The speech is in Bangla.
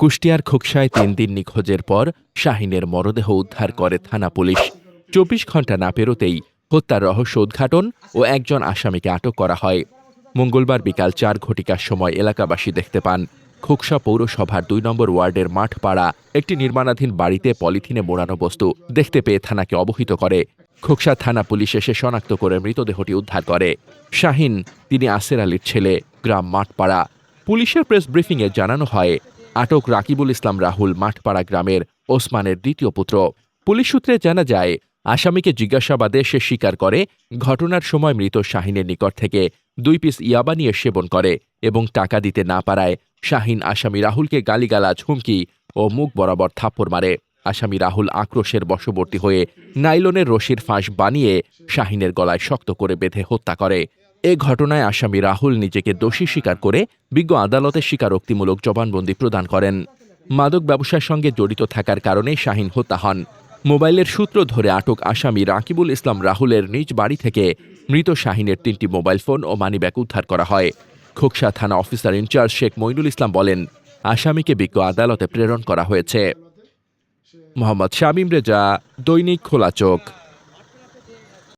কুষ্টিয়ার খোকসায় তিন দিন নিখোঁজের পর শাহিনের মরদেহ উদ্ধার করে থানা পুলিশ। চব্বিশ ঘণ্টা না পেরোতেই হত্যার রহস্য উদ্ঘাটন ও একজন আসামিকে আটক করা হয়। মঙ্গলবার বিকাল চার ঘটিকার সময় এলাকাবাসী দেখতে পান, খোকসা পৌরসভার দুই নম্বর ওয়ার্ডের মাঠপাড়া একটি নির্মাণাধীন বাড়িতে পলিথিনে মোড়ানো বস্তু দেখতে পেয়ে থানাকে অবহিত করে। খোকসা থানা পুলিশ এসে শনাক্ত করে মৃতদেহটি উদ্ধার করে। শাহিন, তিনি আসের আলীর ছেলে, গ্রাম মাঠপাড়া। পুলিশের প্রেস ব্রিফিংয়ে জানানো হয় আটক রাকিবুল ইসলাম রাহুল মাঠপাড়া গ্রামের ওসমানের দ্বিতীয় পুত্র। পুলিশ সূত্রে জানা যায়, আসামিকে জিজ্ঞাসাবাদে সে স্বীকার করে, ঘটনার সময় মৃত শাহিনের নিকট থেকে দুই পিস ইয়াবা নিয়ে সেবন করে এবং টাকা দিতে না পারায় শাহিন আসামি রাহুলকে গালিগালাজ, হুমকি ও মুখ বরাবর থাপ্পড় মারে। আসামি রাহুল আক্রোশের বশবর্তী হয়ে নাইলনের রশির ফাঁস বানিয়ে শাহিনের গলায় শক্ত করে বেঁধে হত্যা করে। এ ঘটনায় আসামি রাহুল নিজেকে দোষী স্বীকার করে বিজ্ঞ আদালতে স্বীকারোক্তিমূলক জবানবন্দি প্রদান করেন। মাদক ব্যবসার সঙ্গে জড়িত থাকার কারণে শাহিন হত্যা হন। মোবাইলের সূত্র ধরে আটক আসামি রাকিবুল ইসলাম রাহুলের নিজ বাড়ি থেকে মৃত শাহিনের তিনটি মোবাইল ফোন ও মানিব্যাগ উদ্ধার করা হয়। খোকসা থানা officer in charge Sheikh Moinul Islam বলেন, আসামিকে বিজ্ঞ আদালতে প্রেরণ করা হয়েছে। মোহাম্মদ শামীম রেজা, দৈনিক খোলা চোখ।